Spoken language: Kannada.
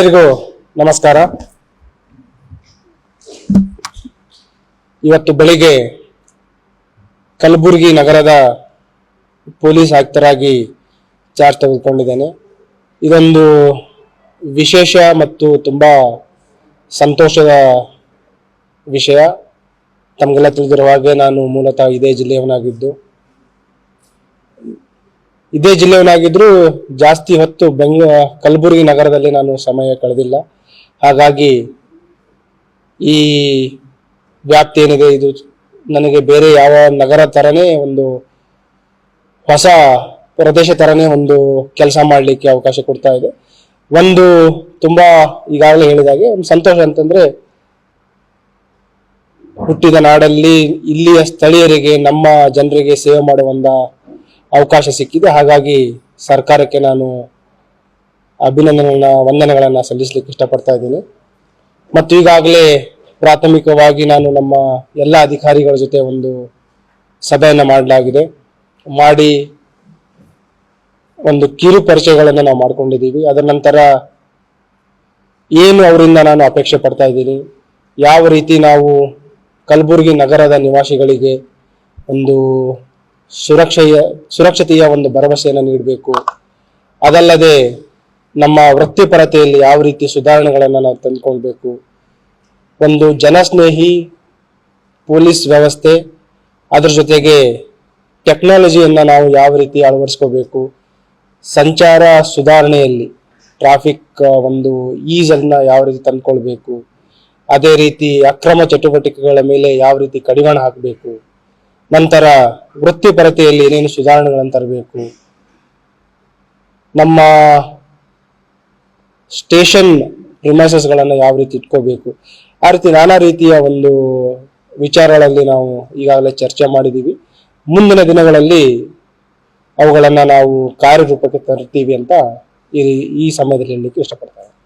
ಎಲ್ಲರಿಗೂ ನಮಸ್ಕಾರ. ಇವತ್ತು ಬೆಳಿಗ್ಗೆ ಕಲಬುರಗಿ ನಗರದ ಪೊಲೀಸ್ ಆಯುಕ್ತರಾಗಿ ಚಾರ್ಜ್ ತೆಗೆದುಕೊಂಡಿದ್ದೇನೆ. ಇದೊಂದು ವಿಶೇಷ ಮತ್ತು ತುಂಬಾ ಸಂತೋಷದ ವಿಷಯ. ತಮಗೆಲ್ಲ ತಿಳಿದಿರುವ ಹಾಗೆ ನಾನು ಮೂಲತಃ ಇದೇ ಜಿಲ್ಲೆಯವನಾಗಿದ್ದು. ಇದೇ ಜಿಲ್ಲೆಯವನಾಗಿದ್ರೂ ಜಾಸ್ತಿ ಹೊತ್ತು ಬೆಂಗ ಕಲಬುರಗಿ ನಗರದಲ್ಲಿ ನಾನು ಸಮಯ ಕಳೆದಿಲ್ಲ. ಹಾಗಾಗಿ ಈ ವ್ಯಾಪ್ತಿ ಏನಿದೆ, ಇದು ನನಗೆ ಬೇರೆ ಯಾವ ನಗರ ತರನೇ ಒಂದು ಹೊಸ ಪ್ರದೇಶ ತರನೇ ಒಂದು ಕೆಲಸ ಮಾಡಲಿಕ್ಕೆ ಅವಕಾಶ ಕೊಡ್ತಾ ಇದೆ. ಒಂದು ತುಂಬಾ ಈಗಾಗಲೇ ಹೇಳಿದಾಗೆ ಒಂದು ಸಂತೋಷ ಅಂತಂದ್ರೆ ಹುಟ್ಟಿದ ನಾಡಲ್ಲಿ ಇಲ್ಲಿಯ ಸ್ಥಳೀಯರಿಗೆ, ನಮ್ಮ ಜನರಿಗೆ ಸೇವೆ ಮಾಡುವ ಒಂದು ಅವಕಾಶ ಸಿಕ್ಕಿದೆ. ಹಾಗಾಗಿ ಸರ್ಕಾರಕ್ಕೆ ನಾನು ಅಭಿನಂದನೆಗಳನ್ನ, ವಂದನೆಗಳನ್ನು ಸಲ್ಲಿಸಲಿಕ್ಕೆ ಇಷ್ಟಪಡ್ತಾ ಇದ್ದೀನಿ. ಮತ್ತು ಈಗಾಗಲೇ ಪ್ರಾಥಮಿಕವಾಗಿ ನಾನು ನಮ್ಮ ಎಲ್ಲ ಅಧಿಕಾರಿಗಳ ಜೊತೆ ಒಂದು ಸಭೆಯನ್ನು ಮಾಡಲಾಗಿದೆ. ಮಾಡಿ ಒಂದು ಕಿರು ಪರಿಚಯಗಳನ್ನು ನಾವು ಮಾಡಿಕೊಂಡಿದ್ದೀವಿ. ಅದರ ನಂತರ ಏನು ಅವರಿಂದ ನಾನು ಅಪೇಕ್ಷೆ ಪಡ್ತಾ ಇದ್ದೀನಿ. ಯಾವ ರೀತಿ ನಾವು ಕಲಬುರಗಿ ನಗರದ ನಿವಾಸಿಗಳಿಗೆ ಒಂದು ಸುರಕ್ಷೆಯ, ಸುರಕ್ಷತೆಯ ಒಂದು ಭರವಸೆಯನ್ನು ನೀಡಬೇಕು. ಅದಲ್ಲದೆ ನಮ್ಮ ವೃತ್ತಿಪರತೆಯಲ್ಲಿ ಯಾವ ರೀತಿ ಸುಧಾರಣೆಗಳನ್ನು ನಾವು ತಂದುಕೊಳ್ಬೇಕು. ಒಂದು ಜನಸ್ನೇಹಿ ಪೊಲೀಸ್ ವ್ಯವಸ್ಥೆ, ಅದರ ಜೊತೆಗೆ ಟೆಕ್ನಾಲಜಿಯನ್ನು ನಾವು ಯಾವ ರೀತಿ ಅಳವಡಿಸ್ಕೋಬೇಕು. ಸಂಚಾರ ಸುಧಾರಣೆಯಲ್ಲಿ ಟ್ರಾಫಿಕ್ ಒಂದು ಈಜನ್ನು ಯಾವ ರೀತಿ ತಂದ್ಕೊಳ್ಬೇಕು. ಅದೇ ರೀತಿ ಅಕ್ರಮ ಚಟುವಟಿಕೆಗಳ ಮೇಲೆ ಯಾವ ರೀತಿ ಕಡಿವಾಣ ಹಾಕಬೇಕು. ನಂತರ ವೃತ್ತಿಪರತೆಯಲ್ಲಿ ಏನೇನು ಸುಧಾರಣೆಗಳನ್ನು ತರಬೇಕು? ನಮ್ಮ ಸ್ಟೇಷನ್ಗಳನ್ನು ಯಾವ ರೀತಿ ಇಟ್ಕೋಬೇಕು? ಆ ರೀತಿ ನಾನಾ ರೀತಿಯ ಒಂದು ವಿಚಾರಗಳಲ್ಲಿ ನಾವು ಈಗಾಗಲೇ ಚರ್ಚೆ ಮಾಡಿದ್ದೀವಿ. ಮುಂದಿನ ದಿನಗಳಲ್ಲಿ ಅವುಗಳನ್ನು ನಾವು ಕಾರ್ಯರೂಪಕ್ಕೆ ತರ್ತೀವಿ ಅಂತ ಈ ಈ ಸಮಯದಲ್ಲಿ ಹೇಳಲಿಕ್ಕೆ ಇಷ್ಟಪಡ್ತೇನೆ.